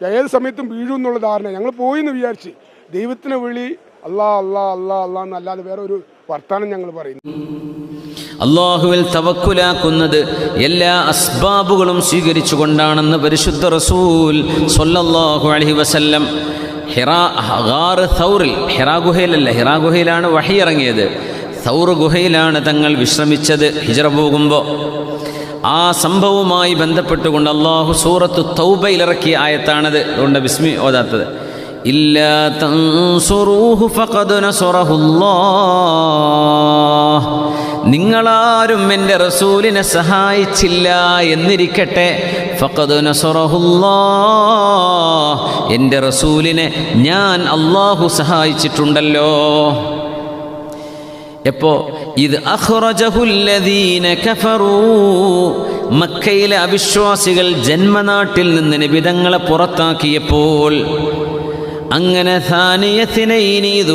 ഏത് സമയത്തും വീഴും എന്നുള്ള ധാരണ. ഞങ്ങൾ പോയി എന്ന് വിചാരിച്ച് ദൈവത്തിനെ വിളി അല്ലാ അല്ലാ അല്ലാ അല്ലാ എന്നല്ലാതെ വേറെ ഒരു വർത്താനം ഞങ്ങൾ പറയുന്നു. അള്ളാഹുവിൽ തവക്കുലാക്കുന്നത് എല്ലാ അസ്ബാബുകളും സ്വീകരിച്ചുകൊണ്ടാണെന്ന് പരിശുദ്ധ റസൂൽ സൊല്ലാഹു അലൈഹി വസല്ലം ഹിറാ thawറിൽ ഹിറാ ഗുഹയിലല്ല ഹിറാ ഗുഹയിലാണ് വഹി ഇറങ്ങിയത്. സൗർ ഗുഹയിലാണ് തങ്ങൾ വിശ്രമിച്ചത് ഹിജറ പോകുമ്പോൾ ആ സംഭവവുമായി ബന്ധപ്പെട്ടുകൊണ്ട് അള്ളാഹു സൂറത്ത് തൗബയിലിറക്കിയ ആയത്താണത്. അതുകൊണ്ട് ബിസ്മി ഓതാത്തത്. നിങ്ങളാരും എന്റെ റസൂലിനെ സഹായിച്ചില്ല എന്നിരിക്കട്ടെ. എന്റെ റസൂലിനെ ഞാൻ അള്ളാഹു സഹായിച്ചിട്ടുണ്ടല്ലോ. എപ്പോ? ഇത് മക്കയിലെ അവിശ്വാസികൾ ജന്മനാട്ടിൽ നിന്ന് നിബിതങ്ങളെ പുറത്താക്കിയപ്പോൾ അങ്ങനെ ഇത്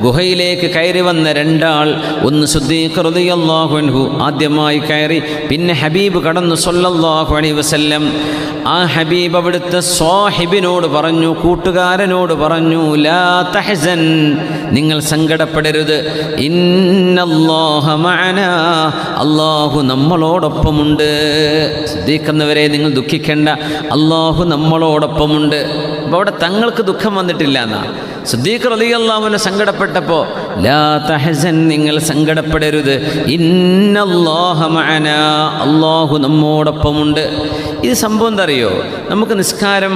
ഗുഹയിലേക്ക് കയറി വന്ന രണ്ടാൾ ഒന്ന് സുദ്ദീഖ്ഹു ആദ്യമായി കയറി പിന്നെ ഹബീബ് കടന്നു സൊല്ലാഹു അലൈഹി വസല്ലം. ആ ഹബീബ് അവിടുത്തെ സ്വാഹിബിനോട് പറഞ്ഞു കൂട്ടുകാരനോട് പറഞ്ഞു ലാ തഹസൻ നിങ്ങൾ സങ്കടപ്പെടരുത്. അള്ളാഹു നമ്മളോടൊപ്പമുണ്ട്. സിദ്ദീഖെന്നവരെ നിങ്ങൾ ദുഃഖിക്കേണ്ട അള്ളാഹു നമ്മളോടൊപ്പമുണ്ട്. അപ്പോൾ അവിടെ തങ്ങൾക്ക് ദുഃഖം വന്നിട്ടില്ല എന്നാ. സിദ്ദീഖ് റളിയല്ലാഹുവിനെ സങ്കടപ്പെട്ടപ്പോൾ ലാ തഹസൻ നിങ്ങൾ സങ്കടപ്പെടരുത്. ഇന്നല്ലാഹ മഅനാ. അള്ളാഹു നമ്മോടൊപ്പമുണ്ട്. ഇത് സംഭവം എന്താ അറിയോ നമുക്ക് നിസ്കാരം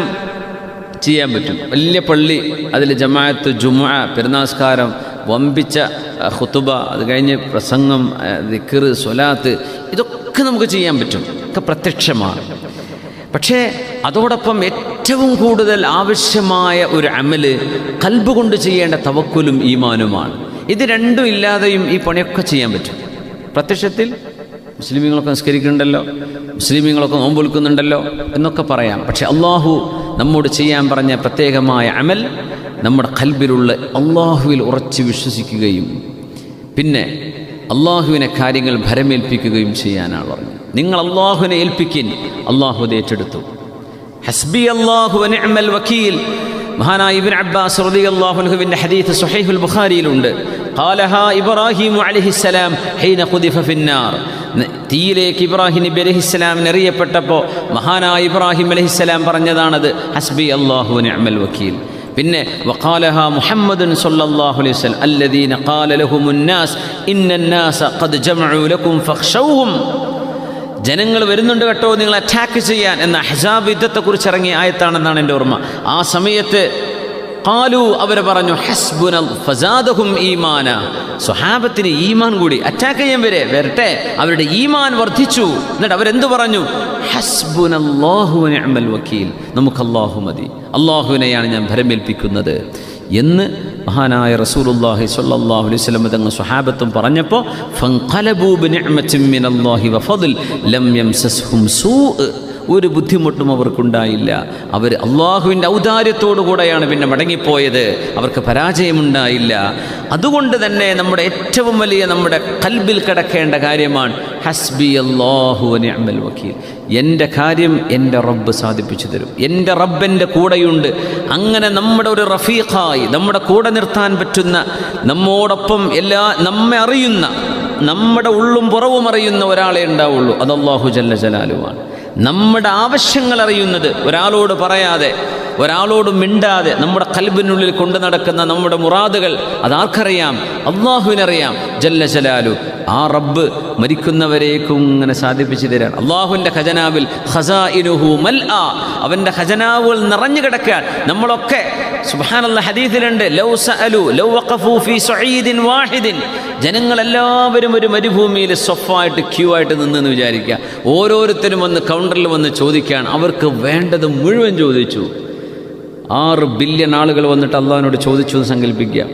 ചെയ്യാൻ പറ്റും. വലിയ പള്ളി അതിൽ ജമാഅത്ത് ജുമുഅ പെരുന്നാസ്കാരം വമ്പിച്ച ഹുത്തുബ അത് കഴിഞ്ഞ് പ്രസംഗം ദിക്കർ സ്വലാത്ത് ഇതൊക്കെ നമുക്ക് ചെയ്യാൻ പറ്റും. ഒക്കെ പ്രത്യക്ഷമാണ്. പക്ഷേ അതോടൊപ്പം ഏറ്റവും കൂടുതൽ ആവശ്യമായ ഒരു അമൽ കൽബ് കൊണ്ട് ചെയ്യേണ്ട തവക്കുലും ഈമാനുമാണ്. ഇത് രണ്ടും ഇല്ലാതെയും ഈ പണിയൊക്കെ ചെയ്യാൻ പറ്റും. പ്രത്യക്ഷത്തിൽ മുസ്ലിമീങ്ങളൊക്കെ നിസ്കരിക്കുന്നുണ്ടല്ലോ മുസ്ലിമീങ്ങളൊക്കെ നോമ്പൊലുക്കുന്നുണ്ടല്ലോ എന്നൊക്കെ പറയാം. പക്ഷെ അള്ളാഹു നമ്മോട് ചെയ്യാൻ പറഞ്ഞ പ്രത്യേകമായ അമൽ നമ്മുടെ കൽബിലുള്ള അള്ളാഹുവിൽ ഉറച്ച് വിശ്വസിക്കുകയും പിന്നെ അള്ളാഹുവിനെ കാര്യങ്ങൾ ഭരമേൽപ്പിക്കുകയും ചെയ്യാനാണ് പറഞ്ഞത്. നിങ്ങൾ അള്ളാഹുവിനെ ഏൽപ്പിക്കിൻ അള്ളാഹു ഏറ്റെടുത്തു. ഹസ്ബി അള്ളാഹു അനിഅമൽ വക്കീൽ. മഹാനായ ഇബ്ൻ അബ്ബാസ് റളിയല്ലാഹു റളിയല്ലാഹുവിന്റെ ഹദീസ് സ്വഹീഹുൽ ബുഖാരിയിലുണ്ട്. ഖാലഹ ഇബ്രാഹിം അലൈഹിസ്സലാം ഹീന ഖുദിഫ ഫിന്നാർ. തീയിലേക്ക് ഇബ്രാഹിം നബി അലഹിസ്സലാമിന് എറിയപ്പെട്ടപ്പോൾ മഹാനായ ഇബ്രാഹിം അലൈഹിസ്സലാം പറഞ്ഞതാണത് ഹസ്ബി അള്ളാഹു അമൽ വക്കീൽ. പിന്നെ വഖാലഹ മുഹമ്മദുൻ സ്വല്ലല്ലാഹു അലൈഹി വസല്ലം അല്ലദീന ഖാല ലഹുമുൻ നാസ് ഇന്നൻ ഖദ് ജമഉ ലക്കും ഫഖ്ശൗഹും ജനങ്ങൾ വരുന്നുണ്ട് കേട്ടോ നിങ്ങൾ അറ്റാക്ക് ചെയ്യാൻ. എന്ന ഹജാബ് യുദ്ധത്തെക്കുറിച്ച് ഇറങ്ങിയ ആയത്താണെന്നാണ് എന്റെ ഓർമ്മ. ആ സമയത്ത് കാലു അവർ പറഞ്ഞു ഹസ്ബുനൽ ഫസാദഹും ഈമാന. സ്വഹാബത്തിന് ഈമാൻ കൂടി. അറ്റാക്ക് ചെയ്യാൻ വരെ വരട്ടെ. അവരുടെ ഈമാൻ വർദ്ധിച്ചു. എന്നിട്ട് അവരെന്തു പറഞ്ഞു? അള്ളാഹുവിനെ വക്കീൽ. നമുക്ക് അള്ളാഹു മതി. അള്ളാഹുവിനെയാണ് ഞാൻ ഭരമേൽപ്പിക്കുന്നത്. എന്ന് മഹാനായ റസൂലുള്ളാഹി സ്വല്ലല്ലാഹു അലൈഹി വസല്ലം തങ്ങൾ സ്വഹാബത്തും പറഞ്ഞപ്പോൾ ഫൻഖലബൂ ബിനിഅമത്തിൻ മിനല്ലാഹി വഫദ്ൽ ലം യംസസ്ഹും സൂഅ് ഒരു ബുദ്ധിമുട്ടും അവർക്കുണ്ടായില്ല. അവർ അള്ളാഹുവിന്റെ ഔദാര്യത്തോടു കൂടെയാണ് പിന്നെ മടങ്ങിപ്പോയത്. അവർക്ക് പരാജയമുണ്ടായില്ല. അതുകൊണ്ട് തന്നെ നമ്മുടെ ഏറ്റവും വലിയ നമ്മുടെ കൽബിൽ കിടക്കേണ്ട കാര്യമാണ് ഹസ്ബി അള്ളാഹു നിഅമൽ വക്കീൽ. എന്റെ കാര്യം എന്റെ റബ്ബ് സാധിപ്പിച്ചു തരും. എന്റെ റബ്ബന്റെ കൂടെയുണ്ട്. അങ്ങനെ നമ്മുടെ ഒരു റഫീഖായി നമ്മുടെ കൂടെ നിർത്താൻ പറ്റുന്ന നമ്മോടൊപ്പം എല്ലാ നമ്മെ അറിയുന്ന നമ്മുടെ ഉള്ളും പുറവും അറിയുന്ന ഒരാളെ ഉണ്ടാവുള്ളൂ. അത് അള്ളാഹു ജല്ല ജലാലുവാണ്. നമ്മുടെ ആവശ്യങ്ങൾ അറിയുന്നത് ഒരാളോട് പറയാതെ ഒരാളോട് മിണ്ടാതെ നമ്മുടെ കൽബിനുള്ളിൽ കൊണ്ടു നടക്കുന്ന നമ്മുടെ മുറാദുകൾ അതാർക്കറിയാം? അള്ളാഹുവിനറിയാം. ജല്ല ജലാലു ആ റബ്ബ് മരിക്കുന്നവരേക്കും ഇങ്ങനെ സാധിപ്പിച്ചു തരാൻ. അള്ളാഹുവിന്റെ ഖജനാവിൽ ഖസാഇനുഹു മൽ ആ അവന്റെ ഖജനാവുകൾ നിറഞ്ഞു കിടക്കാൻ നമ്മളൊക്കെ സുബ്ഹാനല്ലാഹ് ഹദീസിലുണ്ട് ലൗ സഅലു ലൗ വഖഫു സഈദിൻ വാഹിദിൻ. ജനങ്ങളെല്ലാവരും ഒരു മരുഭൂമിയിൽ സ്വഫായിട്ട് ക്യൂ ആയിട്ട് നിന്നെന്ന് വിചാരിക്കുക. ഓരോരുത്തരും വന്ന് കൗണ്ടറിൽ വന്ന് ചോദിക്കുകയാണ്. അവർക്ക് വേണ്ടത് മുഴുവൻ ചോദിച്ചു. ആറ് ബില്യൺ ആളുകൾ വന്നിട്ട് അള്ളാഹിനോട് ചോദിച്ചു എന്ന് സങ്കല്പിക്കുക.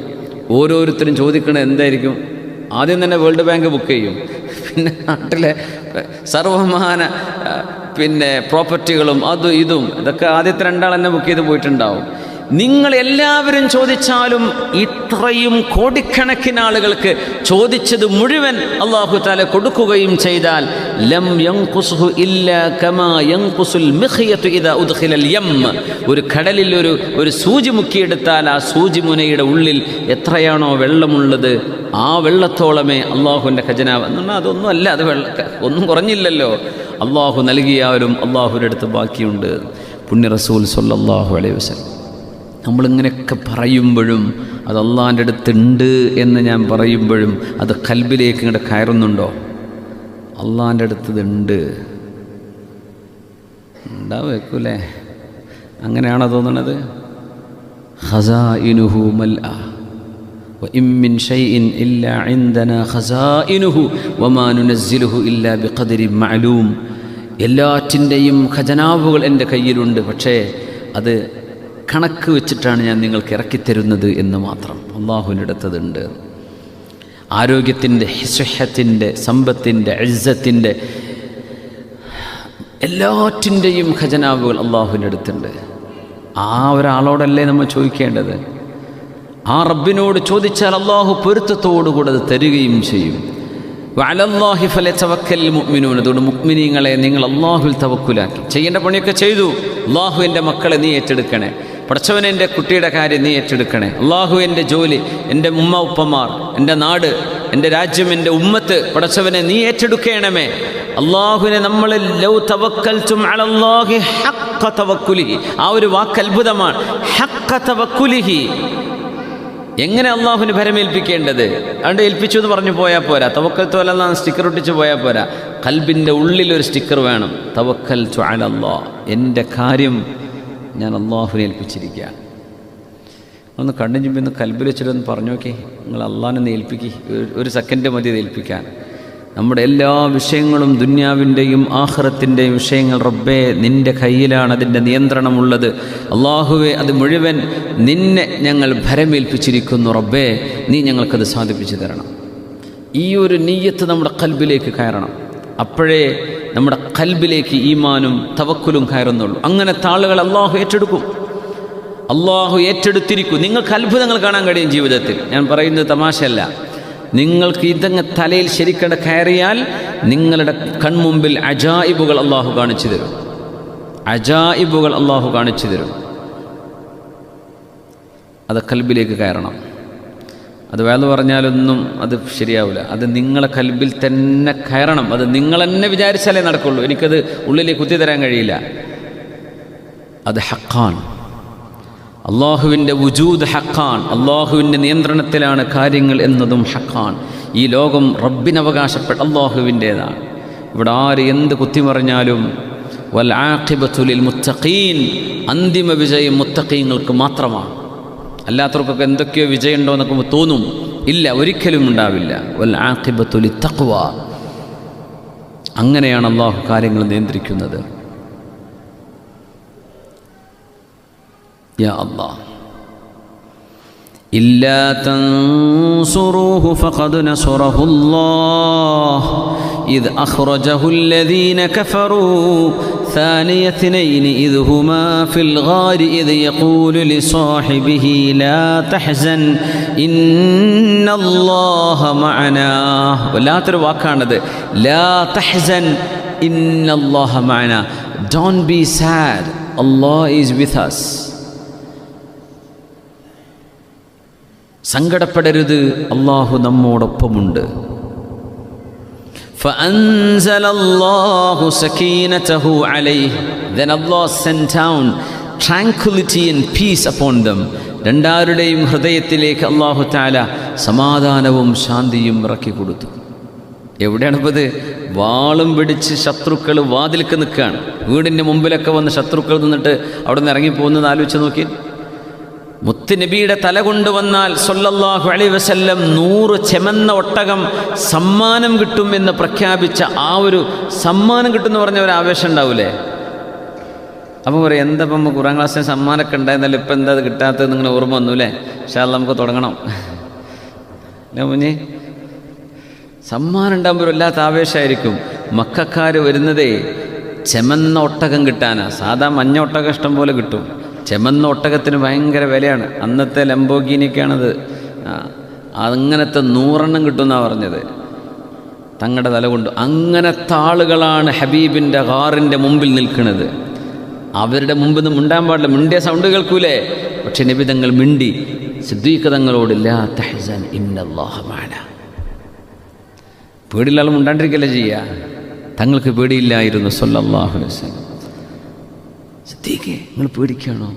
ഓരോരുത്തരും ചോദിക്കണത് എന്തായിരിക്കും? ആദ്യം തന്നെ വേൾഡ് ബാങ്ക് ബുക്ക് ചെയ്യും. പിന്നെ നാട്ടിലെ സർവമാന പിന്നെ പ്രോപ്പർട്ടികളും അതും ഇതും. ഇതൊക്കെ ആദ്യത്തെ രണ്ടാൾ തന്നെ ബുക്ക് ചെയ്ത് പോയിട്ടുണ്ടാവും. നിങ്ങൾ എല്ലാവരും ചോദിച്ചാലും ഇത്രയും കോടിക്കണക്കിന് ആളുകൾക്ക് ചോദിച്ചത് മുഴുവൻ അള്ളാഹു താല കൊടുക്കുകയും ചെയ്താൽ ലം ഒരു കടലിൽ ഒരു ഒരു സൂചി മുക്കിയെടുത്താൽ ആ സൂചി മുനയുടെ ഉള്ളിൽ എത്രയാണോ വെള്ളമുള്ളത്. ആ വെള്ളത്തോളമേ അള്ളാഹുവിന്റെ ഖജനാവ് എന്ന് പറഞ്ഞാൽ അതൊന്നും അല്ല അത് വെള്ള ഒന്നും കുറഞ്ഞില്ലല്ലോ. അള്ളാഹു നൽകിയാലും അള്ളാഹുവിന്റെ അടുത്ത് ബാക്കിയുണ്ട്. പുണ്യ റസൂൽ സൊല്ലാഹു അലൈഹി വസല്ലം. നമ്മളിങ്ങനെയൊക്കെ പറയുമ്പോഴും അത് അള്ളാഹിൻ്റെ അടുത്തുണ്ട് എന്ന് ഞാൻ പറയുമ്പോഴും അത് കൽബിലേക്ക് ഇങ്ങോട്ട് കയറുന്നുണ്ടോ അള്ളാഹിൻ്റെ അടുത്ത് ഇതുണ്ട് ഉണ്ടാവേക്കൂലേ അങ്ങനെയാണോ തോന്നണത് ഖസാഇനുഹു മൽഅ وإن من شيء إلا عندنا خزائنه وما ننزله إلا بقدر معلوم എല്ലാറ്റിൻ്റെയും ഖജനാവുകൾ എൻ്റെ കയ്യിലുണ്ട് പക്ഷേ അത് കണക്ക് വെച്ചിട്ടാണ് ഞാൻ നിങ്ങൾക്ക് ഇറക്കിത്തരുന്നത് എന്ന് മാത്രം. അള്ളാഹുവിന്റെ അടുത്തതുണ്ട്. ആരോഗ്യത്തിന്റെ ഹിസഹത്തിന്റെ സമ്പത്തിന്റെ അഴിസത്തിന്റെ എല്ലാറ്റിന്റെയും ഖജനാവുകൾ അള്ളാഹുവിന്റെ അടുത്തുണ്ട്. ആ ഒരാളോടല്ലേ നമ്മൾ ചോദിക്കേണ്ടത്? ആ റബ്ബിനോട് ചോദിച്ചാൽ അള്ളാഹു പൊരുത്തത്തോടുകൂടെ അത് തരികയും ചെയ്യും. വഅലല്ലാഹി ഫലതവക്കൽ മുഅ്മിനൂൻ. അതുകൊണ്ട് മുക്മിനീങ്ങളെ നിങ്ങൾ അള്ളാഹുവിൽ തവക്കുലാക്കി. ചെയ്യേണ്ട പണിയൊക്കെ ചെയ്തു. അള്ളാഹു എന്റെ മക്കളെ നീ ഏറ്റെടുക്കണേ. പടച്ചവൻ എന്റെ കുട്ടിയുടെ കാര്യം നീ ഏറ്റെടുക്കണേ. അള്ളാഹു എന്റെ ജോലി എന്റെ ഉമ്മ ഉപ്പമാർ എന്റെ നാട് എന്റെ രാജ്യം എന്റെ ഉമ്മത്ത് പടച്ചവനെ നീ ഏറ്റെടുക്കണമേ. അള്ളാഹുവിനെ നമ്മൾ ലൗ തവക്കൽ ഹഖ്ഖ തവക്കുലിഹി. ആ ഒരു വാക്ക് അത്ഭുതമാണ്. ഹക്ക തവക്കുലിഹി. എങ്ങനെ അള്ളാഹുവിന് ഭരമേൽപ്പിക്കേണ്ടത്? അതുകൊണ്ട് ഏൽപ്പിച്ചു എന്ന് പറഞ്ഞു പോയാൽ പോരാ. തവക്കൽ തോലെന്നാണ് സ്റ്റിക്കർ ഒട്ടിച്ച് പോയാൽ പോരാ. കൽബിന്റെ ഉള്ളിൽ ഒരു സ്റ്റിക്കർ വേണം. തവക്കൽ ചുഴലല്ലോ എന്റെ കാര്യം ഞാൻ അള്ളാഹുവിനെ ഏൽപ്പിച്ചിരിക്കുകയാണ് ഒന്ന് കണ്ണും ചുമ്പി നിന്ന് കൽബിൽ വെച്ചിട്ടൊന്ന് പറഞ്ഞു നോക്കി. നിങ്ങൾ അള്ളാഹിനെ ഏൽപ്പിക്കി. ഒരു സെക്കൻഡ് മതി ഏൽപ്പിക്കാൻ. നമ്മുടെ എല്ലാ വിഷയങ്ങളും ദുന്യാവിന്റെയും ആഹ്റത്തിന്റെയും വിഷയങ്ങൾ റബ്ബേ നിന്റെ കയ്യിലാണ് അതിന്റെ നിയന്ത്രണമുള്ളത്. അള്ളാഹുവെ അത് മുഴുവൻ നിന്നെ ഞങ്ങൾ ഭരമേൽപ്പിച്ചിരിക്കുന്നു റബ്ബേ. നീ ഞങ്ങൾക്കത് സാധിപ്പിച്ചു തരണം. ഈ ഒരു നീയത്ത് നമ്മുടെ കൽബിലേക്ക് കയറണം. അപ്പോഴേ നമ്മുടെ കൽബിലേക്ക് ഈമാനും തവക്കുലും കയറുന്നുള്ളൂ. അങ്ങനത്തെ ആളുകൾ അള്ളാഹു ഏറ്റെടുക്കും. അള്ളാഹു ഏറ്റെടുത്തിരിക്കും. നിങ്ങൾക്ക് അത്ഭുതങ്ങൾ കാണാൻ കഴിയും ജീവിതത്തിൽ. ഞാൻ പറയുന്നത് തമാശയല്ല. നിങ്ങൾക്ക് ഇതങ്ങ് തലയിൽ ശരിക്കട കയറിയാൽ നിങ്ങളുടെ കൺമുമ്പിൽ അജായിബുകൾ അള്ളാഹു കാണിച്ചു തരും. അജായിബുകൾ അള്ളാഹു കാണിച്ചു തരും. അത് കൽബിലേക്ക് കയറണം. അത് വേറെ പറഞ്ഞാലൊന്നും അത് ശരിയാവില്ല അത് നിങ്ങളെ കൽബിൽ തന്നെ കയറണം. അത് നിങ്ങൾ തന്നെ വിചാരിച്ചാലേ നടക്കുള്ളൂ. എനിക്കത് ഉള്ളിലേക്ക് കുത്തി തരാൻ കഴിയില്ല. അത് ഹക്കാൻ അള്ളാഹുവിന്റെ വുജൂദ് ഹക്കാൻ അള്ളാഹുവിന്റെ നിയന്ത്രണത്തിലാണ് കാര്യങ്ങൾ എന്നതും ഹക്കാൻ ഈ ലോകം റബ്ബിനവകാശപ്പെട്ട അള്ളാഹുവിന്റേതാണ്. ഇവിടെ ആര് എന്ത് കുത്തിമറിഞ്ഞാലും വൽ ആഖിബത്തുലിൽ മുത്തഖീൻ. അന്തിമ വിജയം മുത്തഖീങ്ങൾക്ക് മാത്രമാണ്. അല്ലാത്തവർക്കൊക്കെ എന്തൊക്കെയോ വിജയമുണ്ടോ എന്നൊക്കെ തോന്നും ഇല്ല ഒരിക്കലും ഉണ്ടാവില്ല വൽ ആഖിബത്തുലി തഖ്വ അങ്ങനെയാണ് അള്ളാഹു കാര്യങ്ങൾ നിയന്ത്രിക്കുന്നത് يا الله إلا تنصروه فقد نصره الله إذ أخرجه الذين كفروا ثاني اثنين إذ هما في الغار إذ يقول لصاحبه لا تحزن إن الله معنا ولا ترواكاند لا تحزن إن الله معنا Don't be sad Allah is with us സങ്കടപ്പെടരുത് Allah നമ്മോടൊപ്പമുണ്ട് فأنزل الله سكينته عليه Then Allah sent down tranquility and peace upon them രണ്ടാരുടെയും ഹൃദയത്തിലേക്ക് അള്ളാഹു താല സമാധാനവും ശാന്തിയും ഇറക്കി കൊടുത്തു എവിടെയാണ് ഇപ്പോൾ ഇത് വാളും പിടിച്ച് ശത്രുക്കൾ വാതിൽക്ക് നിൽക്കുകയാണ് വീടിൻ്റെ മുമ്പിലൊക്കെ വന്ന് ശത്രുക്കൾ നിന്നിട്ട് അവിടെ നിന്ന് ഇറങ്ങിപ്പോകുന്നത് ആലോചിച്ച് നോക്കി മുത്തുനബിയുടെ തല കൊണ്ടുവന്നാൽ സൊല്ലല്ലാഹു അലൈ വസല്ലം നൂറ് ചെമന്ന ഒട്ടകം സമ്മാനം കിട്ടും എന്ന് പ്രഖ്യാപിച്ച ആ ഒരു സമ്മാനം കിട്ടുമെന്ന് പറഞ്ഞ ഒരു ആവേശം ഉണ്ടാവൂലേ? അപ്പോൾ പറയും എന്താ ഇപ്പം കുറാം ക്ലാസ്സിന് സമ്മാനമൊക്കെ ഉണ്ടായിരുന്നല്ലോ ഇപ്പം എന്താ അത് കിട്ടാത്തത്? നിങ്ങൾ ഓർമ്മ വന്നു അല്ലേ? പക്ഷേ അത് നമുക്ക് തുടങ്ങണം. അല്ലേ മുഞ്ഞ്? സമ്മാനം ഉണ്ടാകുമ്പോൾ വല്ലാത്ത ആവേശമായിരിക്കും. മക്കാർ വരുന്നതേ ചെമന്ന ഒട്ടകം കിട്ടാനാ. സാധാ മഞ്ഞ ഒട്ടകം ഇഷ്ടം പോലെ കിട്ടും. ചെമന്ന ഒട്ടകത്തിന് ഭയങ്കര വിലയാണ്. അന്നത്തെ ലംബോഗിനിക്കാണത്. അങ്ങനത്തെ നൂറെണ്ണം കിട്ടുമെന്നാണ് പറഞ്ഞത്. തങ്ങളുടെ തല കൊണ്ട്. അങ്ങനത്തെ ആളുകളാണ് ഹബീബിന്റെ ഹാറിന്റെ മുമ്പിൽ നിൽക്കുന്നത് അവരുടെ മുമ്പിൽ നിന്ന് മിണ്ടാൻ പാടില്ല. മിണ്ടിയ സൗണ്ട് കേൾക്കൂലേ? പക്ഷെ നിബിതങ്ങൾ മിണ്ടി സിദ്ദീഖ് തങ്ങളോട് ലാ തഹ്സൻ ഇന്നല്ലാഹ മഅന പേടിയുള്ള ആൾ മിണ്ടാണ്ടിരിക്കല്ലേ ചെയ്യുക തങ്ങൾക്ക് പേടിയില്ലായിരുന്നു വസല്ലം. സിദ്ദീഖേ നിങ്ങൾ പേടിക്കുകയാണോ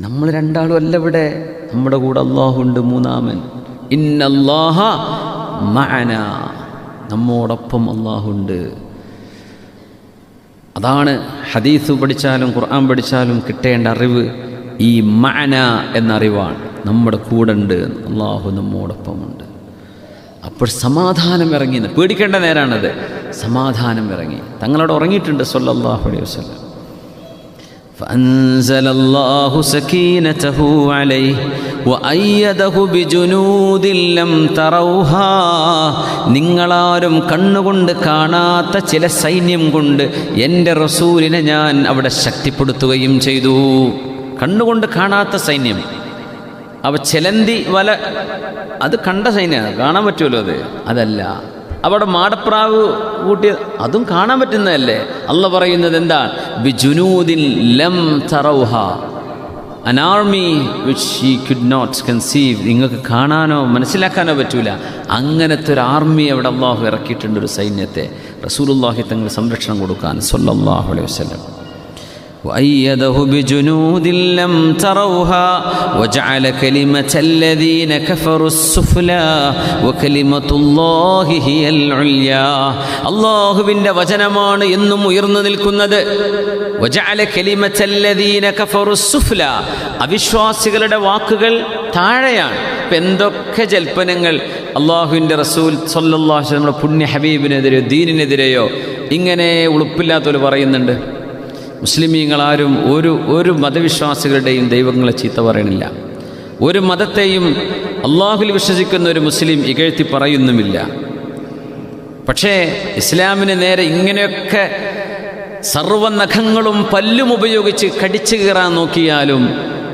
നമ്മൾ രണ്ടാളും അല്ല ഇവിടെ. നമ്മുടെ കൂടെ അള്ളാഹുണ്ട് മൂന്നാമൻ. ഇന്നല്ലാഹ മഅന. നമ്മോടൊപ്പം അള്ളാഹുണ്ട് അതാണ് ഹദീസ് പഠിച്ചാലും ഖുർആൻ പഠിച്ചാലും കിട്ടേണ്ട അറിവ്. ഈ മഅന എന്ന അറിവാണ്. നമ്മുടെ കൂടെ ഉണ്ട് അള്ളാഹു നമ്മോടൊപ്പമുണ്ട് അപ്പോൾ സമാധാനം ഇറങ്ങി. പേടിക്കേണ്ട നേരാണത്. സമാധാനം ഇറങ്ങി. തങ്ങളോട് ഉറങ്ങിയിട്ടുണ്ട് സൊല്ലാഹു അലൈഹി വസല്ലം. فأنزل الله سكينته عليه وأيده بجنود لم تروها നിങ്ങളാരും കണ്ണുകൊണ്ട് കാണാത്ത ചില സൈന്യം കൊണ്ട് എൻ്റെ റസൂലിനെ ഞാൻ അവിടെ ശക്തിപ്പെടുത്തുകയും ചെയ്തു കണ്ണുകൊണ്ട് കാണാത്ത സൈന്യം അവ ചെലന്തി വല അത് കണ്ട സൈന്യമാണ് കാണാൻ പറ്റുമല്ലോ അത് അതല്ല അവിടെ മാടപ്രാവ് കൂട്ടിയത് അതും കാണാൻ പറ്റുന്നതല്ലേ? അല്ല പറയുന്നത് എന്താ ബിജുനൂദിൻ ലം തറൗഹ. An army which she could not conceive നിങ്ങൾക്ക് കാണാനോ മനസ്സിലാക്കാനോ പറ്റൂല. അങ്ങനത്തെ ഒരു ആർമി അവിടെ അള്ളാഹു ഇറക്കിയിട്ടുണ്ട് ഒരു സൈന്യത്തെ. റസൂലുള്ളാഹി തങ്ങൾ സംരക്ഷണം കൊടുക്കാൻ. സൊല്ലാഹു അലൈഹി വസല്ലം. وأيده بجنود لم تروها وجعل كلمة الذين كفروا السفلى وكلمة الله هي العليا അള്ളാഹുവിൻ്റെ വചനമാണ് എന്നും ഉയർന്നു നിൽക്കുന്നത് وجعل كلمة الذين كفروا السفلى അവിശ്വാസികളുടെ വാക്കുകൾ താഴെയാണ് ഇപ്പം എന്തൊക്കെ ജൽപ്പനങ്ങൾ അള്ളാഹുവിൻ്റെ റസൂൽ സല്ലല്ലാഹു അലൈഹി നമ്മുടെ പുണ്യ ഹബീബിനെതിരെയോ ദീനിനെതിരെയോ ഇങ്ങനെ ഉളുപ്പില്ലാത്തവർ പറയുന്നുണ്ട് മുസ്ലിമീങ്ങളാരും ഒരു ഒരു മതവിശ്വാസികളുടെയും ദൈവങ്ങളെ ചീത്ത പറയണില്ല. ഒരു മതത്തെയും അള്ളാഹുൽ വിശ്വസിക്കുന്ന ഒരു മുസ്ലിം ഇകഴ്ത്തി പറയുന്നുമില്ല. പക്ഷേ ഇസ്ലാമിന് നേരെ ഇങ്ങനെയൊക്കെ സർവനഖങ്ങളും പല്ലും ഉപയോഗിച്ച് കടിച്ചു കയറാൻ നോക്കിയാലും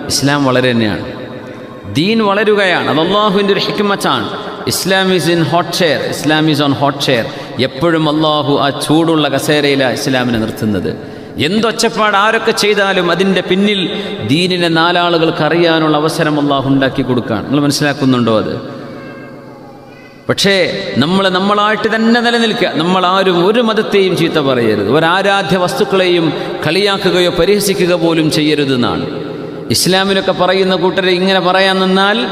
ഇസ്ലാം വളരെ തന്നെയാണ്. ദീൻ വളരുകയാണ്. അത് അള്ളാഹുവിന്റെ ഒരു ഹിക്മത്താണ്. Islam is in hot share. Islam is on hot share. എപ്പോഴും അള്ളാഹു ആ ചൂടുള്ള കസേരയിലാണ് ഇസ്ലാമിനെ നിർത്തുന്നത്. എന്തൊച്ചപ്പാട് ആരൊക്കെ ചെയ്താലും അതിന്റെ പിന്നിൽ ദീനിനെ നാലാളുകൾക്ക് അറിയാനുള്ള അവസരം അള്ളാഹു ഉണ്ടാക്കി കൊടുക്കുകയാണ്. നിങ്ങൾ മനസ്സിലാക്കുന്നുണ്ടോ അത്? പക്ഷേ നമ്മൾ നമ്മളായിട്ട് തന്നെ നിലനിൽക്കുക. നമ്മൾ ആരും ഒരു മതത്തെയും ചീത്ത പറയരുത്. ഒരാരാധ്യ വസ്തുക്കളെയും കളിയാക്കുകയോ പരിഹസിക്കുക പോലും ചെയ്യരുതെന്നാണ് ഇസ്ലാമിലൊക്കെ പറയുന്ന കൂട്ടരെ ഇങ്ങനെ പറയാൻ നിന്നാൽ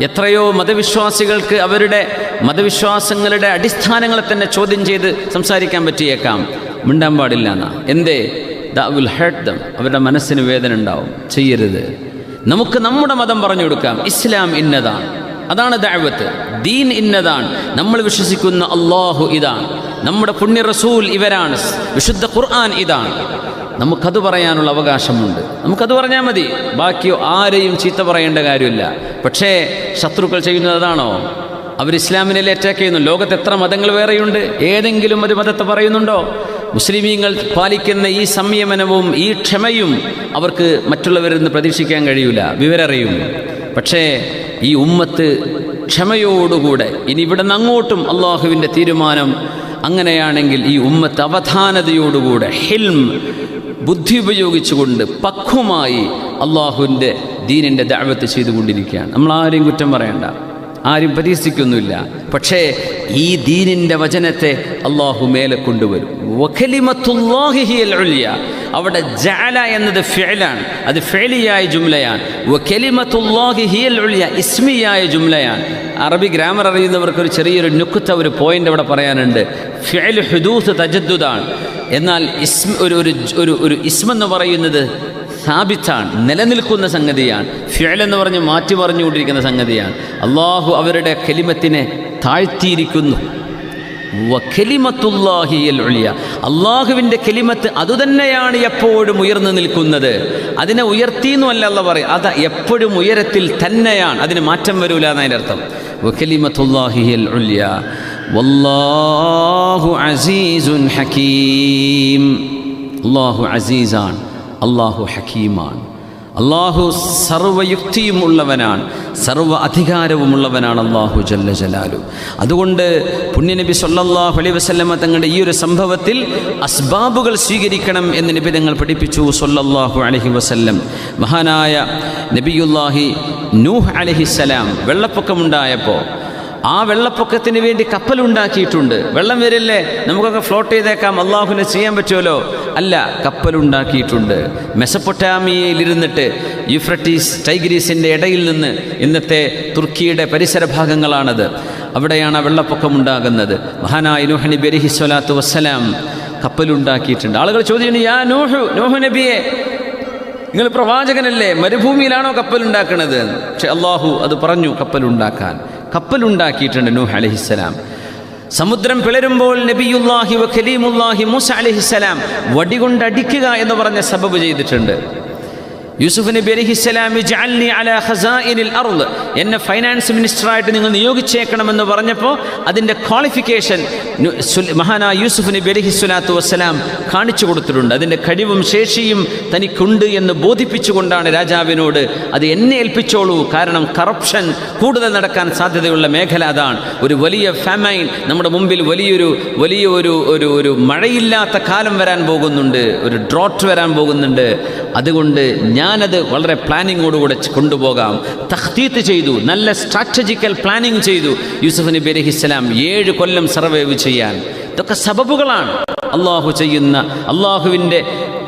എത്രയോ മതവിശ്വാസികൾക്ക് അവരുടെ മതവിശ്വാസങ്ങളുടെ അടിസ്ഥാനങ്ങളെ തന്നെ ചോദ്യം ചെയ്ത് സംസാരിക്കാൻ പറ്റിയേക്കാം. മിണ്ടാൻ പാടില്ല എന്നാ എന്തേ? ദ വിൽ ഹേർട്ട് ദം അവരുടെ മനസ്സിന് വേദന ഉണ്ടാവും. ചെയ്യരുത്. നമുക്ക് നമ്മുടെ മതം പറഞ്ഞു കൊടുക്കാം. ഇസ്ലാം ഇന്നതാണ്. അതാണ് ദഅവത്ത്. ദീൻ ഇന്നതാണ്. നമ്മൾ വിശ്വസിക്കുന്ന അള്ളാഹു ഇതാണ്. നമ്മുടെ പുണ്യ റസൂൽ ഇവരാണ്. വിശുദ്ധ ഖുർആൻ ഇതാണ്. നമുക്കത് പറയാനുള്ള അവകാശമുണ്ട്. നമുക്കത് പറഞ്ഞാൽ മതി. ബാക്കിയോ ആരെയും ചീത്ത പറയേണ്ട കാര്യമില്ല. പക്ഷേ ശത്രുക്കൾ ചെയ്യുന്നത് അതാണോ? അവർ ഇസ്ലാമിനെ അറ്റാക്ക് ചെയ്യുന്നു ലോകത്ത് എത്ര മതങ്ങൾ വേറെയുണ്ട്? ഏതെങ്കിലും ഒരു മതത്തെ പറയുന്നുണ്ടോ? മുസ്ലിമീങ്ങൾ പാലിക്കുന്ന ഈ സംയമനവും ഈ ക്ഷമയും അവർക്ക് മറ്റുള്ളവരിൽ നിന്ന് പ്രതീക്ഷിക്കാൻ കഴിയില്ല വിവരറിയും. പക്ഷേ ഈ ഉമ്മത്ത് ക്ഷമയോടുകൂടെ ഇനി ഇവിടെ നിന്ന് അങ്ങോട്ടും അള്ളാഹുവിന്റെ തീരുമാനം അങ്ങനെയാണെങ്കിൽ ഈ ഉമ്മത്ത് അവധാനതയോടുകൂടെ ഹിൽം ബുദ്ധി ഉപയോഗിച്ചുകൊണ്ട് പക്വമായി അള്ളാഹുവിന്റെ ദീനിന്റെ ദാവത്ത് ചെയ്തുകൊണ്ടിരിക്കുകയാണ്. നമ്മൾ ആരെയും കുറ്റം പറയണ്ട. ആരും പരീക്ഷിക്കൊന്നുമില്ല പക്ഷേ ഈ ദീനിന്റെ വചനത്തെ അള്ളാഹു മേലെ കൊണ്ടുവരും. അവിടെ ജഅല എന്നത് ഫിഅലാണ്. അത് ഫെലിയായ ജുംലയാണ്. ഇസ്മിയായ ജുംലയാണ്. അറബി ഗ്രാമർ അറിയുന്നവർക്ക് ഒരു ചെറിയൊരു നുക്കുത്ത ഒരു പോയിന്റ് അവിടെ പറയാനുണ്ട്. ഫിഅൽ ഹുദൂസ് തജദ്ദുദാണ്. എന്നാൽ ഇസ്മ ഒരു ഒരു ഒരു ഇസ്മെന്ന് പറയുന്നത് സ്ഥാപിച്ചാണ് നിലനിൽക്കുന്ന സംഗതിയാണ്. ഫിയൽ എന്ന് പറഞ്ഞ് മാറ്റി പറഞ്ഞുകൊണ്ടിരിക്കുന്ന സംഗതിയാണ്. അള്ളാഹു അവരുടെ കലിമത്തിനെ താഴ്ത്തിയിരിക്കുന്നു. അള്ളാഹുവിന്റെ കെലിമത്ത് അതുതന്നെയാണ് എപ്പോഴും ഉയർന്നു നിൽക്കുന്നത്. അതിനെ ഉയർത്തിയെന്നുമല്ല അല്ല പറയും. അത് എപ്പോഴും ഉയരത്തിൽ തന്നെയാണ്. അതിന് മാറ്റം വരൂല എന്നതിന്റെ അർത്ഥം. വഖലിമത്തുല്ലാഹിയൽ വല്ലാഹു അള്ളാഹു അസീസാണ്. അള്ളാഹു ഹക്കീമാണ് അള്ളാഹു സർവയുക്തിയും ഉള്ളവനാണ് സർവ അധികാരവുമുള്ളവനാണ് അള്ളാഹു ജല്ല ജലാലു. അതുകൊണ്ട് പുണ്യനബി സൊല്ലാഹു അലൈ വസല്ലമ തങ്ങളുടെ ഈ ഒരു സംഭവത്തിൽ അസ്ബാബുകൾ സ്വീകരിക്കണം എന്ന് നബി തങ്ങൾ പഠിപ്പിച്ചു സൊല്ലാഹു അലഹി വസല്ലം. മഹാനായ നബിയുല്ലാഹി നൂഹ് അലഹിസ്സലാം വെള്ളപ്പൊക്കമുണ്ടായപ്പോൾ ആ വെള്ളപ്പൊക്കത്തിന് വേണ്ടി കപ്പലുണ്ടാക്കിയിട്ടുണ്ട്. വെള്ളം വരില്ലേ? നമുക്കൊക്കെ ഫ്ലോട്ട് ചെയ്തേക്കാം. അള്ളാഹുവിനെ ചെയ്യാൻ പറ്റുമല്ലോ. അല്ല കപ്പലുണ്ടാക്കിയിട്ടുണ്ട്. മെസപ്പൊട്ടാമിയയിലിരുന്നിട്ട് യുഫ്രട്ടീസ് ടൈഗ്രീസിന്റെ ഇടയിൽ നിന്ന് ഇന്നത്തെ തുർക്കിയുടെ പരിസര ഭാഗങ്ങളാണത് അവിടെയാണ് ആ വെള്ളപ്പൊക്കം ഉണ്ടാകുന്നത് മഹാനായ നൂഹ് നബി സ്വലാത്തു വസ്സലാം കപ്പലുണ്ടാക്കിയിട്ടുണ്ട്. ആളുകൾ ചോദിക്കുന്നു യാ നൂഹു നൂഹു നബിയെ നിങ്ങൾ പ്രവാചകനല്ലേ? മരുഭൂമിയിലാണോ കപ്പലുണ്ടാക്കുന്നത് പക്ഷെ അള്ളാഹു അത് പറഞ്ഞു കപ്പലുണ്ടാക്കാൻ. കപ്പലുണ്ടാക്കിയിട്ടുണ്ട് നൂഹ് അലഹിസ്സലാം സമുദ്രം പിളരുമ്പോൾ നബിയുല്ലാഹി വഖലീമുല്ലാഹി ഖലീമുല്ലാഹി മൂസ അലഹിസ്സലാം വടികൊണ്ട് അടിക്കുക എന്ന് പറഞ്ഞ സബബ് ചെയ്തിട്ടുണ്ട്. യൂസുഫ് നബി അലഹിസ്സലാം ജഅൽനി അലാ ഖസാഇനിൽ അർൾ എന്നെ ഫൈനാൻസ് മിനിസ്റ്ററായിട്ട് നിങ്ങൾ നിയോഗിച്ചേക്കണമെന്ന് പറഞ്ഞപ്പോൾ അതിന്റെ ക്വാളിഫിക്കേഷൻ മഹാനായ യൂസുഫ് നബി അലഹി സ്വലാത്തു വസ്സലാം കാണിച്ചു കൊടുത്തിട്ടുണ്ട്. അതിന്റെ കഴിവും ശേഷിയും തനിക്കുണ്ട് എന്ന് ബോധിപ്പിച്ചുകൊണ്ടാണ് രാജാവിനോട് അത് എന്നെ ഏൽപ്പിച്ചോളൂ. കാരണം കറപ്ഷൻ കൂടുതൽ നടക്കാൻ സാധ്യതയുള്ള മേഖല അതാണ്. ഒരു വലിയ ഫാമൈൻ നമ്മുടെ മുമ്പിൽ വലിയൊരു വലിയ ഒരു ഒരു ഒരു മഴയില്ലാത്ത കാലം വരാൻ പോകുന്നുണ്ട്. ഒരു ഡ്രോട്ട് വരാൻ പോകുന്നുണ്ട്. അതുകൊണ്ട് ഞാനത് വളരെ പ്ലാനിങ്ങോടുകൂടെ കൊണ്ടുപോകാം. തഖ്തീത്ത് ചെയ്തു നല്ല സ്ട്രാറ്റജിക്കൽ പ്ലാനിങ് ചെയ്തു. യൂസുഫ് നബി അലഹിസ്സലാം ഏഴ് കൊല്ലം സർവൈവ് ചെയ്യാൻ. ഇതൊക്കെ സബബുകളാണ്. അള്ളാഹു ചെയ്യുന്ന അള്ളാഹുവിന്റെ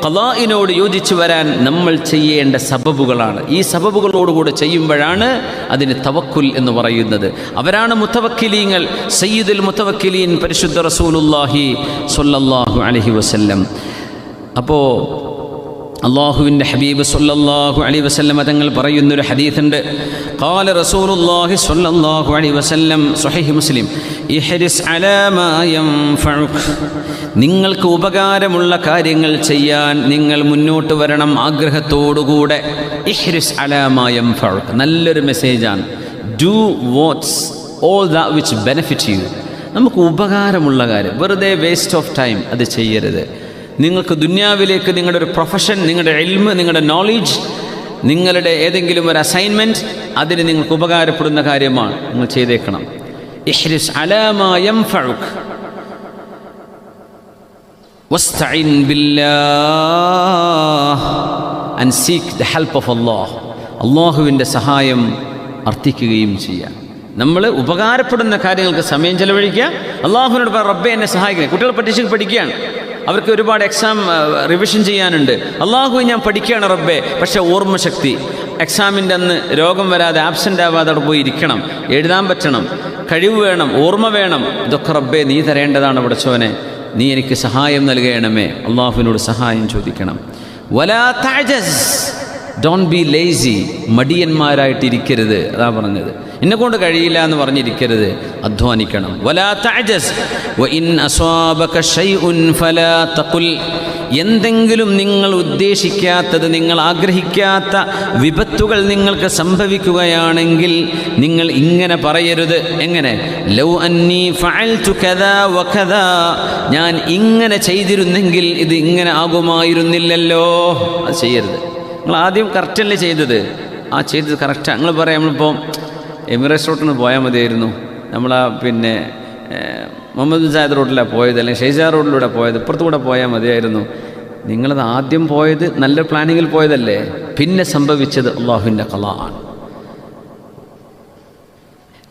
കലാഇനോട് യോജിച്ചു വരാൻ നമ്മൾ ചെയ്യേണ്ട സബബുകളാണ്. ഈ സബബുകളോടുകൂടെ ചെയ്യുമ്പോഴാണ് അതിന് തവക്കുൽ എന്ന് പറയുന്നത്. അവരാണ് മുത്തവക്കിലീങ്ങൾ. സയ്യിദുൽ മുത്തവക്കിലീൻ പരിശുദ്ധ റസൂലുല്ലാഹി സ്വല്ലല്ലാഹു അലൈഹി വസല്ലം. അപ്പോൾ അള്ളാഹുവിന്റെ ഹബീബ് സൊല്ലാഹു അലി വസല്ലം തങ്ങൾ പറയുന്നൊരു ഹദീഫുണ്ട് കാല റസൂലുല്ലാഹി സൊല്ലാഹു അലി വസല്ലം സൊഹൈഹി മുസ്ലിം ഇഹരിസ് അലാമായം നിങ്ങൾക്ക് ഉപകാരമുള്ള കാര്യങ്ങൾ ചെയ്യാൻ നിങ്ങൾ മുന്നോട്ട് വരണം ആഗ്രഹത്തോടുകൂടെ. ഇഹ്രിസ് അലാമായം ഫഴുഖ് നല്ലൊരു മെസ്സേജാണ്. Do what's all the which benefit you നമുക്ക് ഉപകാരമുള്ള കാര്യം വെറുതെ വേസ്റ്റ് ഓഫ് ടൈം അത് ചെയ്യരുത്. നിങ്ങൾക്ക് ദുന്യാവിലേക്ക് നിങ്ങളുടെ ഒരു പ്രൊഫഷൻ നിങ്ങളുടെ എൽമ് നിങ്ങളുടെ നോളേജ് നിങ്ങളുടെ ഏതെങ്കിലും ഒരു അസൈൻമെന്റ് അതിന് നിങ്ങൾക്ക് ഉപകാരപ്പെടുന്ന കാര്യമാണ് നിങ്ങൾ ചെയ്തേക്കണം. ഇഹ്രിസ് അലാമായം ഫഴുഖ് സീക്ക് ഓഫ് അള്ളാഹ് അള്ളാഹുവിന്റെ സഹായം അർത്ഥിക്കുകയും ചെയ്യാം. നമ്മൾ ഉപകാരപ്പെടുന്ന കാര്യങ്ങൾക്ക് സമയം ചെലവഴിക്കുക. അള്ളാഹുവിനോട് പറ റബ്ബെ എന്നെ സഹായിക്കുക കുട്ടികൾ പരീക്ഷയ്ക്ക് പഠിക്കുകയാണ്. അവർക്ക് ഒരുപാട് എക്സാം റിവിഷൻ ചെയ്യാനുണ്ട്. അള്ളാഹു ഞാൻ പഠിക്കുകയാണ് റബ്ബെ. പക്ഷേ ഓർമ്മശക്തി. എക്സാമിന്റെ അന്ന് രോഗം വരാതെ ആബ്സെന്റ് ആവാതെ അവിടെ പോയി ഇരിക്കണം. എഴുതാൻ പറ്റണം. കഴിവ് വേണം ഓർമ്മ വേണം. ഇതൊക്കെ റബ്ബെ നീ തരേണ്ടതാണ് പടച്ചോനെ നീ എനിക്ക് സഹായം നൽകണമേ. അള്ളാഹുവിനോട് സഹായം ചോദിക്കണം. വലാ താജസ് ഡോണ്ട് ബി ലേസി മടിയന്മാരായിട്ടിരിക്കരുത്. അതാ പറഞ്ഞത്. എന്നെ കൊണ്ട് കഴിയില്ല എന്ന് പറഞ്ഞിരിക്കരുത്. അധ്വാനിക്കണം. എന്തെങ്കിലും നിങ്ങൾ ഉദ്ദേശിക്കാത്തത് നിങ്ങൾ ആഗ്രഹിക്കാത്ത വിപത്തുകൾ നിങ്ങൾക്ക് സംഭവിക്കുകയാണെങ്കിൽ നിങ്ങൾ ഇങ്ങനെ പറയരുത്. എങ്ങനെ? ലൗ അന്നി ഞാൻ ഇങ്ങനെ ചെയ്തിരുന്നെങ്കിൽ ഇത് ഇങ്ങനെ ആകുമായിരുന്നില്ലല്ലോ. അത് ചെയ്യരുത്. നിങ്ങൾ ആദ്യം കറക്റ്റല്ലേ ചെയ്തത്? ആ ചെയ്തത് കറക്റ്റാണ് നിങ്ങൾ പറയാം നമ്മളിപ്പോൾ എമിറേറ്റ്സ് റോട്ടിന് പോയാൽ മതിയായിരുന്നു. ആ പിന്നെ മുഹമ്മദ് മുഹമ്മദ് സായദ് റോഡിലാണ് പോയത് അല്ലെങ്കിൽ ഷെയ്ജാ റോഡിലൂടെ പോയത് ഇപ്പുറത്തുകൂടെ പോയാൽ മതിയായിരുന്നു. നിങ്ങളത് ആദ്യം പോയത് നല്ല പ്ലാനിങ്ങിൽ പോയതല്ലേ? പിന്നെ സംഭവിച്ചത് അള്ളാഹുവിന്റെ കല ആണ്.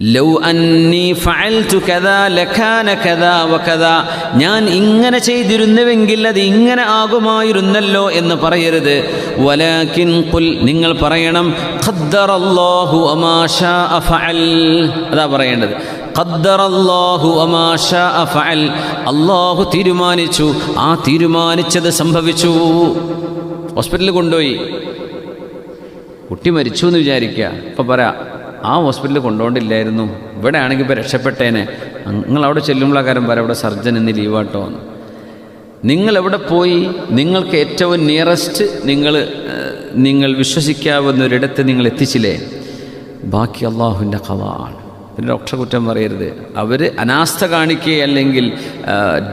ലൗ അന്നി ഫഅൽതു കദാ ലകാന കദാ വകദാ. ഞാൻ ഇങ്ങനെ ചെയ്തിരുന്നുവെങ്കിൽ അത് ഇങ്ങനെ ആകുമായിരുന്നല്ലോ എന്ന് പറയരുത്. വലാകിൻ ഖുൽ നിങ്ങൾ പറയണം ഖദ്ദറല്ലാഹു ശാഅ ഫഅൽ. അതാ പറയേണ്ടത്. ഖദ്ദറല്ലാഹു ശാഅ ഫഅൽ. അല്ലാഹു തീരുമാനിച്ചു. ആ തീരുമാനിച്ചത് സംഭവിച്ചു. ഹോസ്പിറ്റലിൽ കൊണ്ടുപോയി. കുട്ടി മരിച്ചു എന്ന് വിചാരിക്കുക. ഇപ്പം പറ. ആ ഹോസ്പിറ്റലിൽ കൊണ്ടുപോകണ്ടില്ലായിരുന്നു. ഇവിടെ ആണെങ്കിൽ ഇപ്പോൾ രക്ഷപ്പെട്ടേനെ. നിങ്ങൾ അവിടെ ചെല്ലുമ്പോഴാ കാര്യം വരെ അവിടെ സർജൻ ഇന്ന് ലീവാട്ടോ എന്ന്. നിങ്ങൾ എവിടെ പോയി? നിങ്ങൾക്ക് ഏറ്റവും നിയറസ്റ്റ് നിങ്ങൾ നിങ്ങൾ വിശ്വസിക്കാവുന്ന ഒരിടത്ത് നിങ്ങൾ എത്തിച്ചില്ലേ? ബാക്കി അള്ളാഹുവിന്റെ കഥ ആണ്. പിന്നെ ഡോക്ടറെ കുറ്റം പറയരുത്. അവർ അനാസ്ഥ കാണിക്കുകയോ അല്ലെങ്കിൽ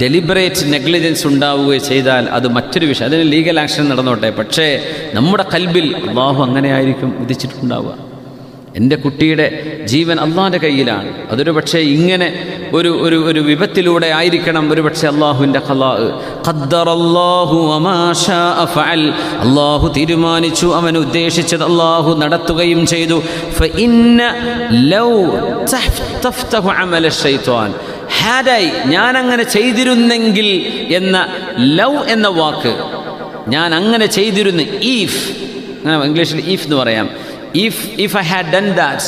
ഡെലിബറേറ്റ് നെഗ്ലിജൻസ് ഉണ്ടാവുകയോ ചെയ്താൽ അത് മറ്റൊരു വിഷയം. അതിന് ലീഗൽ ആക്ഷൻ നടന്നോട്ടെ. പക്ഷേ നമ്മുടെ കൽബിൽ അള്ളാഹു അങ്ങനെയായിരിക്കും വിധിച്ചിട്ടുണ്ടാവുക. എന്റെ കുട്ടിയുടെ ജീവൻ അള്ളാഹിന്റെ കയ്യിലാണ്. അതൊരു പക്ഷേ ഇങ്ങനെ ഒരു ഒരു ഒരു വിപത്തിലൂടെ ആയിരിക്കണം. ഒരു പക്ഷേ അള്ളാഹുവിന്റെ അള്ളാഹു തീരുമാനിച്ചു അവൻ ഉദ്ദേശിച്ചത് അള്ളാഹു നടത്തുകയും ചെയ്തു. ഹാഡായി ഞാൻ അങ്ങനെ ചെയ്തിരുന്നെങ്കിൽ എന്ന ലവ് എന്ന വാക്ക് ഞാൻ അങ്ങനെ ചെയ്തിരുന്നു. ഈഫ് അങ്ങനെ ഇംഗ്ലീഷിൽ ഈഫ് എന്ന് പറയാം. If if I had done that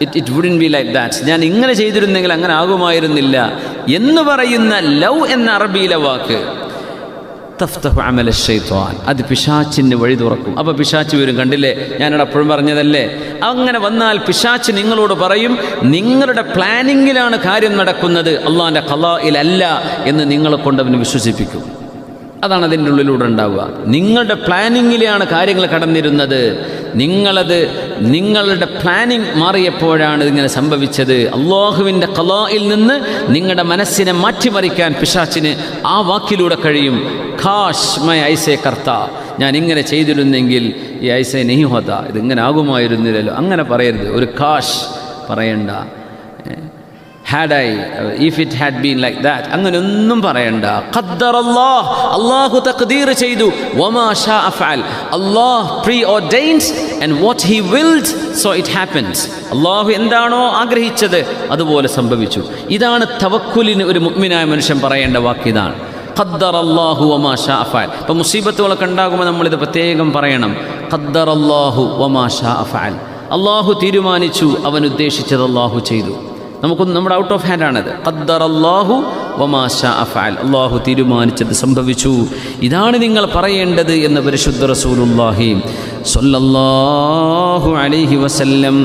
it it wouldn't be like that ഞാൻ ഇങ്ങനെ ചെയ്തിരുന്നെങ്കിൽ അങ്ങനെ ആകുമായിരുന്നില്ല. എന്ന് പറയുന്ന ലവ് എന്ന അറബിയിലെ വാക്ക് അത് പിശാച്ചിന് വഴി തുറക്കും. അപ്പോൾ പിശാച്ച് വരും കണ്ടില്ലേ? ഞാനിവിടെ അപ്പോഴും പറഞ്ഞതല്ലേ? അങ്ങനെ വന്നാൽ പിശാച്ച് നിങ്ങളോട് പറയും നിങ്ങളുടെ പ്ലാനിങ്ങിലാണ് കാര്യം നടക്കുന്നത്. അള്ളാഹിന്റെ കലായിലല്ല എന്ന് നിങ്ങളെ കൊണ്ട് അവന് വിശ്വസിപ്പിക്കും. അതാണ് അതിന്റെ ഉള്ളിലൂടെ ഉണ്ടാവുക. നിങ്ങളുടെ പ്ലാനിങ്ങിലാണ് കാര്യങ്ങൾ കടന്നിരുന്നത്. നിങ്ങളത് നിങ്ങളുടെ പ്ലാനിങ് മാറിയപ്പോഴാണ് ഇതിങ്ങനെ സംഭവിച്ചത്. അള്ളാഹുവിന്റെ കലായിൽ നിന്ന് നിങ്ങളുടെ മനസ്സിനെ മാറ്റിമറിക്കാൻ പിശാച്ചിന് ആ വാക്കിലൂടെ കഴിയും. ഖാഷ് മൈ ഐസേ കർത്ത. ഞാൻ ഇങ്ങനെ ചെയ്തിരുന്നെങ്കിൽ ഈ ഐസേ നെയ്ഹോത ഇതിങ്ങനെ ആകുമായിരുന്നില്ലല്ലോ. അങ്ങനെ പറയരുത്. ഒരു കാഷ് പറയണ്ട. Had I if it had been like that അങ്ങനെ ഒന്നും പറയണ്ട. ഖദ്ദർ അല്ലാഹ് അല്ലാഹു തഖ്ദീർ ചെയ്തു. വമാ ഷാ അഫഅൽ. Allah preordains and what he willed so it happens അല്ലാഹു എന്താണോ ആഗ്രഹിച്ചത് അതുപോലെ സംഭവിച്ചു. ഇതാണ് തവക്കുലിന് ഒരു മുഗ്മിനായ മനുഷ്യൻ പറയേണ്ട വാക്ക് ഇതാണ്. ഖദ്ദർ അല്ലാഹു വമാ ഷാ അഫഅൽ. ഇപ്പോൾ മുസീബത്തുകളൊക്കെ ഉണ്ടാകുമ്പോൾ നമ്മളിത് പ്രത്യേകം പറയണം. ഖദ്ദർ അല്ലാഹു വമാ ഷാ അഫഅൽ. അള്ളാഹു തീരുമാനിച്ചു അവൻ ഉദ്ദേശിച്ചത് അള്ളാഹു ചെയ്തു. നമുക്കൊന്ന് നമ്മുടെ ഔട്ട് ഓഫ് ഹാൻഡ് ആണത്. ഖദ്ദർ അള്ളാഹു വമാശ അഫാൽ അള്ളാഹു തീരുമാനിച്ചത് സംഭവിച്ചു. ഇതാണ് നിങ്ങൾ പറയേണ്ടത് എന്ന് പരിശുദ്ധ റസൂലുല്ലാഹി സൊല്ലാഹു അലൈഹി വസല്ലം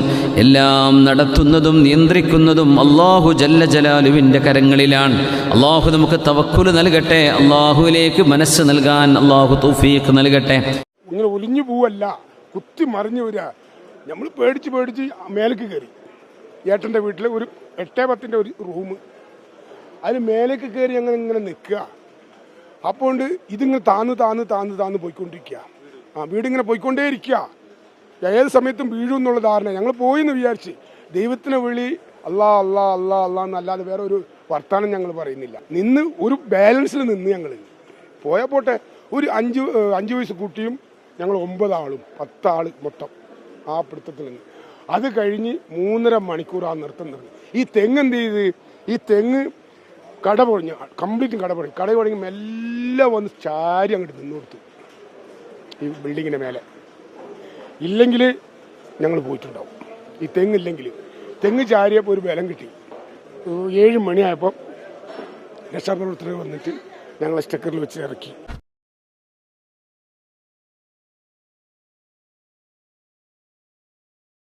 എല്ലാം നടത്തുന്നതും നിയന്ത്രിക്കുന്നതും അള്ളാഹു ജല്ല ജലാലുവിന്റെ കരങ്ങളിലാണ്. അള്ളാഹു നമുക്ക് തവക്കുൽ നൽകട്ടെ. അള്ളാഹുവിലേക്ക് മനസ്സ് നൽകാൻ അള്ളാഹു തൗഫീഖ് നൽകട്ടെ. ഒലിഞ്ഞു പോവല്ല. കുത്തി മറിഞ്ഞു വരിക നമ്മൾ പേടിച്ച് പേടിച്ച് മേലേക്ക് കയറി. ഏട്ടന്റെ വീട്ടിൽ ഒരു എട്ടേ പത്തിന്റെ ഒരു റൂം. അതിന് മേലേക്ക് കയറി അങ്ങനെ ഇങ്ങനെ നിൽക്കുക. അപ്പോൾ ഇതിങ്ങനെ താന്ന് താന്ന് താന്ന് താന്ന് പോയിക്കൊണ്ടിരിക്കുക. ആ വീടിങ്ങനെ പോയിക്കൊണ്ടേ ഇരിക്കുക ഏത് സമയത്തും വീഴും എന്നുള്ള ധാരണ ഞങ്ങൾ പോയിന്ന് വിചാരിച്ച് ദൈവത്തിനെ വിളി അല്ലാ അല്ലാ അല്ലാ അല്ലാ എന്നല്ലാതെ വേറെ ഒരു വർത്താനം ഞങ്ങൾ പറയുന്നില്ല. നിന്ന് ഒരു ബാലൻസിൽ നിന്ന് ഞങ്ങൾ. പോയാൽ പോട്ടെ ഒരു അഞ്ച് അഞ്ച് വയസ്സ് കുട്ടിയും ഞങ്ങൾ ഒമ്പതാളും പത്താൾ മൊത്തം ആ പിടുത്തത്തിൽ നിന്ന്. അത് കഴിഞ്ഞ് മൂന്നര മണിക്കൂർ ആ നൃത്തം നിർത്തി ഈ തെങ്ങ് എന്ത് ചെയ്ത്? ഈ തെങ്ങ് കട പൊഴിഞ്ഞ് കംപ്ലീറ്റും കട പൊഴിഞ്ഞ് കട പൊഴിഞ്ഞ് മെല്ലെ വന്ന് ചാരി അങ്ങോട്ട് നിന്ന് കൊടുത്തു. ഈ ബിൽഡിങ്ങിന്റെ മേലെ. ഇല്ലെങ്കിൽ ഞങ്ങൾ പോയിട്ടുണ്ടാവും. ഈ തെങ്ങില്ലെങ്കിൽ തെങ്ങ് ചാരിയപ്പോൾ ഒരു ബലം കിട്ടി. ഏഴ് മണിയായപ്പോൾ രക്ഷാപ്രവർത്തകർ വന്നിട്ട് ഞങ്ങളെ സ്റ്റക്കറിൽ വെച്ച് ഇറക്കി.